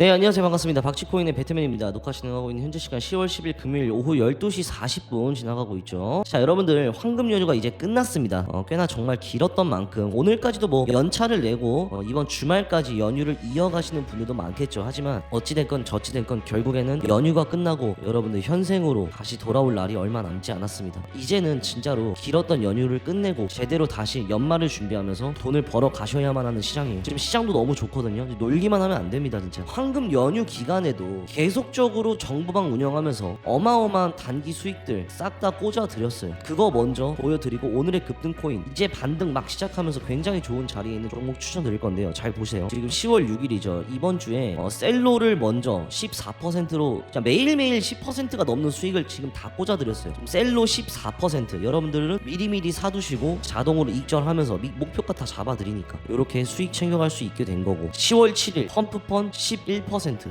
네 안녕하세요. 반갑습니다. 박치코인의 배트맨입니다. 녹화 진행하고 있는 현재 시간 10월 10일 금요일 오후 12시 40분 지나가고 있죠. 자 여러분들 황금 연휴가 이제 끝났습니다. 어, 꽤나 정말 길었던 만큼 오늘까지도 뭐 연차를 내고 어, 이번 주말까지 연휴를 이어가시는 분들도 많겠죠. 하지만 어찌됐건 저찌됐건 결국에는 연휴가 끝나고 여러분들 현생으로 다시 돌아올 날이 얼마 남지 않았습니다. 이제는 진짜로 길었던 연휴를 끝내고 제대로 다시 연말을 준비하면서 돈을 벌어 가셔야만 하는 시장이에요. 지금 시장도 너무 좋거든요. 놀기만 하면 안 됩니다 진짜. 황금 연휴 기간에도 계속적으로 정부방 운영하면서 어마어마한 단기 수익들 싹 다 꽂아 드렸어요. 그거 먼저 보여드리고 오늘의 급등 코인 이제 반등 막 시작하면서 굉장히 좋은 자리에 있는 종목 추천드릴 건데요. 잘 보세요. 지금 10월 6일이죠. 이번 주에 어, 셀로를 먼저 14%로 매일매일 10%가 넘는 수익을 지금 다 꽂아 드렸어요. 지금 셀로 14% 여러분들은 미리미리 사두시고 자동으로 익절하면서 미- 목표가 다 잡아 드리니까 이렇게 수익 챙겨갈 수 있게 된 거고 10월 7일 펌프펀 11%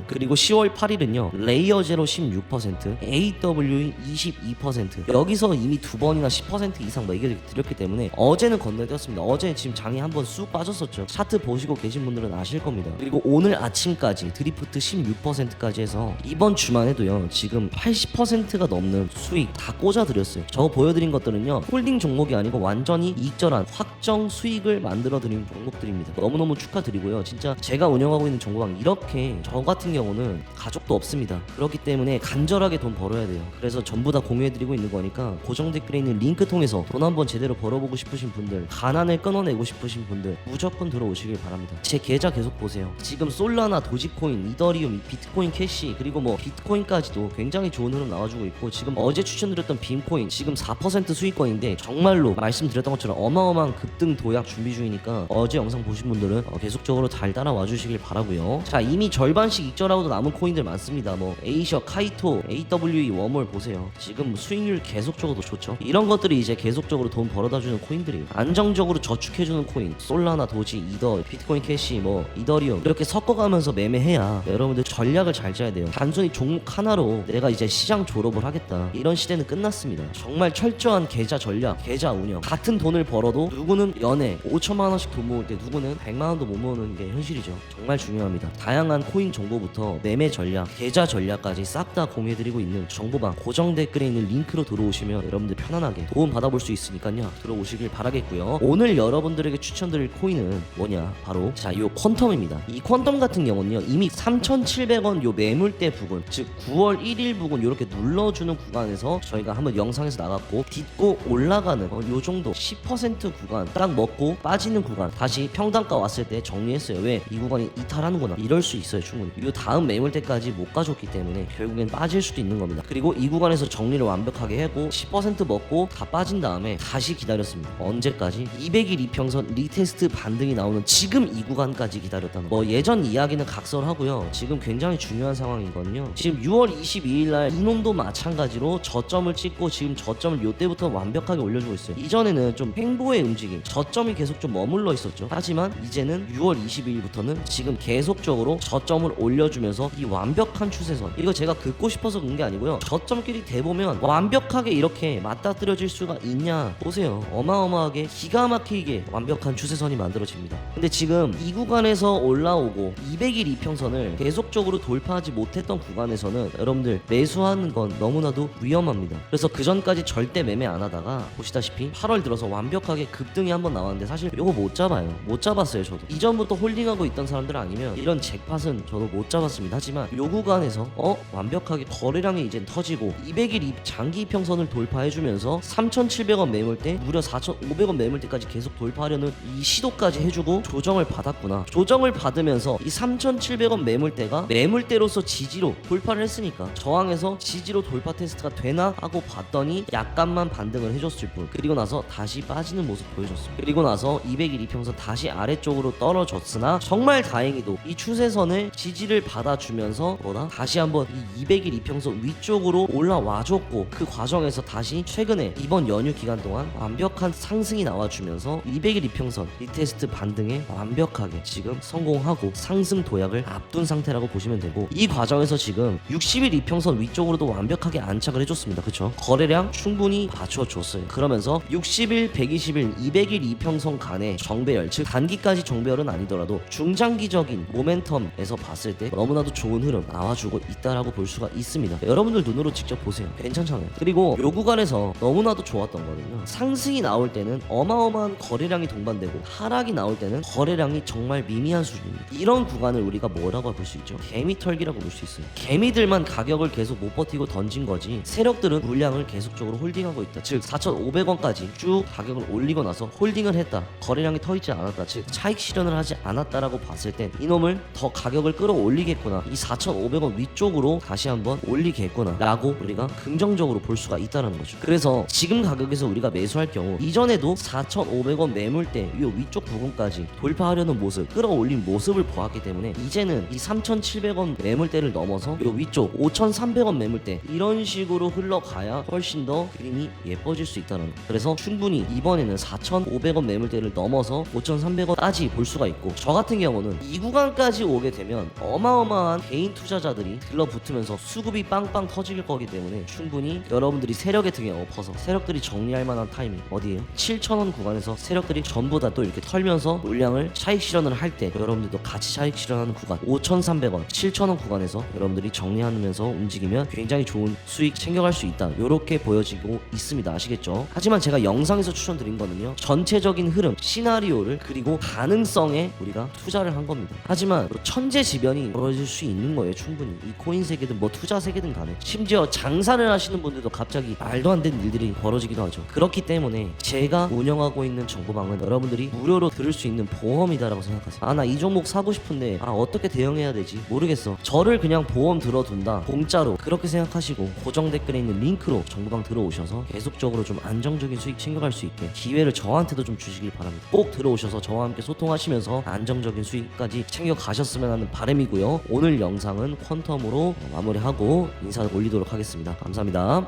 그리고 10월 8일은요 레이어 제로 16% AWE 22% 여기서 이미 두 번이나 10% 이상 뭐 얘기를 드렸기 때문에 어제는 건너뛰었습니다. 어제 지금 장이 한번 쑥 빠졌었죠. 차트 보시고 계신 분들은 아실 겁니다. 그리고 오늘 아침까지 드리프트 16%까지 해서 이번 주만 해도요 지금 80%가 넘는 수익 다 꽂아드렸어요. 저 보여드린 것들은요 홀딩 종목이 아니고 완전히 이익절한 확정 수익을 만들어드린 종목들입니다. 너무너무 축하드리고요. 진짜 제가 운영하고 있는 정보방 이렇게 저 같은 경우는 가족도 없습니다. 그렇기 때문에 간절하게 돈 벌어야 돼요. 그래서 전부 다 공유해드리고 있는 거니까 고정 댓글에 있는 링크 통해서 돈 한번 제대로 벌어보고 싶으신 분들 가난을 끊어내고 싶으신 분들 무조건 들어오시길 바랍니다. 제 계좌 계속 보세요. 지금 솔라나 도지코인 이더리움 비트코인 캐시 그리고 뭐 비트코인까지도 굉장히 좋은 흐름 나와주고 있고 지금 어제 추천드렸던 빔코인 지금 4% 수익권인데 정말로 말씀드렸던 것처럼 어마어마한 급등 도약 준비 중이니까 어제 영상 보신 분들은 어, 계속적으로 잘 따라와 주시길 바라고요. 자 이미 절반씩 익절하고도 남은 코인들 많습니다. 뭐 에이셔 카이토 AWE 웜을 보세요. 지금 수익률 계속적으로 좋죠. 이런 것들이 이제 계속적으로 돈 벌어다 주는 코인들이에요. 안정적으로 저축해주는 코인 솔라나 도지 이더 비트코인 캐시 뭐 이더리움 이렇게 섞어가면서 매매해야 여러분들 전략을 잘 짜야 돼요. 단순히 종목 하나로 내가 이제 시장 졸업을 하겠다. 이런 시대는 끝났습니다. 정말 철저한 계좌 전략 계좌 운영. 같은 돈을 벌어도 누구는 연애 5천만 원씩 돈 모을 때 누구는 100만 원도 못 모으는 게 현실이죠. 정말 중요합니다. 다양한 코인 정보부터 매매 전략 계좌 전략까지 싹 다 공유해드리고 있는 정보방 고정 댓글에 있는 링크로 들어오시면 여러분들 편안하게 도움 받아볼 수 있으니까요. 들어오시길 바라겠고요. 오늘 여러분들에게 추천드릴 코인은 뭐냐? 바로 자 요 퀀텀입니다. 이 퀀텀 같은 경우는요 이미 3,700원 요 매물대 부근 즉 9월 1일 부근 이렇게 눌러주는 구간에서 저희가 한번 영상에서 나갔고 딛고 올라가는 어, 요 정도 10% 구간 딱 먹고 빠지는 구간 다시 평단가 왔을 때 정리했어요. 왜? 이 구간이 이탈하는구나. 이럴 수 있어요 충분히. 요 다음 매물대까지 못 가줬기 때문에 결국엔 빠질 수도 있는 겁니다. 그리고 이 구간에서 정리를 완벽하게 하고 10% 먹고 다 빠진 다음에 다시 기다렸습니다. 언제까지? 200일 이평선 리테스트 반등이 나오는 지금 이 구간까지 기다렸다는 거. 뭐 예전 이야기는 각설하고요. 지금 굉장히 중요한 상황이거든요. 지금 6월 22일 날 이놈도 마찬가지로 저점을 찍고 지금 저점을 요때부터 완벽하게 올려주고 있어요. 이전에는 좀 횡보의 움직임 저점이 계속 좀 머물러 있었죠. 하지만 이제는 6월 22일부터는 지금 계속적으로 저점을 올려주면서 이 완벽한 추세선. 이거 제가 긋고 싶어서 그런 게 아니고요. 저점끼리 대보면 완벽하게 이렇게 맞닥뜨려질 수가 있냐 보세요. 어마어마하게 기가 막히게 완벽한 추세선이 만들어집니다. 근데 지금 이 구간에서 올라오고 200일 이평선을 계속적으로 돌파하지 못했던 구간에서는 여러분들 매수하는 건 너무나도 위험합니다. 그래서 그 전까지 절대 매매 안 하다가 보시다시피 8월 들어서 완벽하게 급등이 한번 나왔는데 사실 이거 못 잡아요. 못 잡았어요 저도. 이전부터 홀딩하고 있던 사람들 아니면 이런 잭팟은 저도 못 잡았습니다. 하지만 요 구간에서 어? 완벽하게 거래량이 이제 터지고 200일 이 장기 이평선을 돌파해주면서 3,700원 매물대 무려 4,500원 매물대까지 계속 돌파하려는 이 시도까지 해주고 조정을 받았구나. 조정을 받으면서 이 3,700원 매물대가 매물대로서 지지로 돌파를 했으니까 저항에서 지지로 돌파 테스트가 되나 하고 봤더니 약간만 반등을 해줬을 뿐. 그리고 나서 다시 빠지는 모습 보여줬습니다. 그리고 나서 200일 이평선 다시 아래쪽으로 떨어졌으나 정말 다행히도 이 추세선을 지지를 받아주면서 뭐다 다시 한번 이 200일 이평선 위쪽으로 올라와줬고 그 과정에서 다시 최근에 이번 연휴 기간 동안 완벽한 상승이 나와주면서 200일 이평선 리테스트 반등에 완벽하게 지금 성공하고 상승 도약을 앞둔 상태라고 보시면 되고 이 과정에서 지금 60일 이평선 위쪽으로도 완벽하게 안착을 해줬습니다. 그쵸? 거래량 충분히 받쳐줬어요. 그러면서 60일 120일 200일 이평선 간의 정배열 즉 단기까지 정배열은 아니더라도 중장기적인 모멘텀에서 봤을 때 너무나도 좋은 흐름 나와주고 있다라고 볼 수가 있습니다. 여러분들 눈으로 직접 보세요. 괜찮잖아요. 그리고 요 구간에서 너무나도 좋았던 거는요. 상승이 나올 때는 어마어마한 거래량이 동반되고 하락이 나올 때는 거래량이 정말 미미한 수준입니다. 이런 구간을 우리가 뭐라고 볼 수 있죠? 개미 털기라고 볼 수 있어요. 개미들만 가격을 계속 못 버티고 던진 거지 세력들은 물량을 계속적으로 홀딩하고 있다. 즉 4,500원까지 쭉 가격을 올리고 나서 홀딩을 했다. 거래량이 터 있지 않았다. 즉 차익 실현을 하지 않았다라고 봤을 땐 이놈을 더 가격 을 끌어올리겠구나. 이 4,500원 위쪽으로 다시 한번 올리겠구나 라고 우리가 긍정적으로 볼 수가 있다는 거죠. 그래서 지금 가격에서 우리가 매수할 경우 이전에도 4,500원 매물대 이 위쪽 부분까지 돌파하려는 모습, 끌어올린 모습을 보았기 때문에 이제는 이 3,700원 매물대를 넘어서 이 위쪽 5,300원 매물대 이런 식으로 흘러가야 훨씬 더 그림이 예뻐질 수 있다는 거. 그래서 충분히 이번에는 4,500원 매물대를 넘어서 5,300원까지 볼 수가 있고 저 같은 경우는 이 구간까지 오게 되면 어마어마한 개인 투자자들이 들러붙으면서 수급이 빵빵 터질 거기 때문에 충분히 여러분들이 세력의 등에 엎어서 세력들이 정리할 만한 타이밍 어디에요? 7,000원 구간에서 세력들이 전부 다 또 이렇게 털면서 물량을 차익 실현을 할 때 여러분들도 같이 차익 실현하는 구간 5,300원, 7,000원 구간에서 여러분들이 정리하면서 움직이면 굉장히 좋은 수익 챙겨갈 수 있다. 이렇게 보여지고 있습니다. 아시겠죠? 하지만 제가 영상에서 추천드린 거는요. 전체적인 흐름, 시나리오를 그리고 가능성에 우리가 투자를 한 겁니다. 하지만 천재 지변이 벌어질 수 있는 거예요. 충분히 이 코인 세계든 뭐 투자 세계든 간에 심지어 장사를 하시는 분들도 갑자기 말도 안 되는 일들이 벌어지기도 하죠. 그렇기 때문에 제가 운영하고 있는 정보방은 여러분들이 무료로 들을 수 있는 보험이다라고 생각하세요. 아 나 이 종목 사고 싶은데 아 어떻게 대응해야 되지 모르겠어. 저를 그냥 보험 들어둔다 공짜로 그렇게 생각하시고 고정 댓글에 있는 링크로 정보방 들어오셔서 계속적으로 좀 안정적인 수익 챙겨갈 수 있게 기회를 저한테도 좀 주시길 바랍니다. 꼭 들어오셔서 저와 함께 소통하시면서 안정적인 수익까지 챙겨 가셨으면 하는 바람이고요. 오늘 영상은 퀀텀으로 마무리하고 인사 올리도록 하겠습니다. 감사합니다.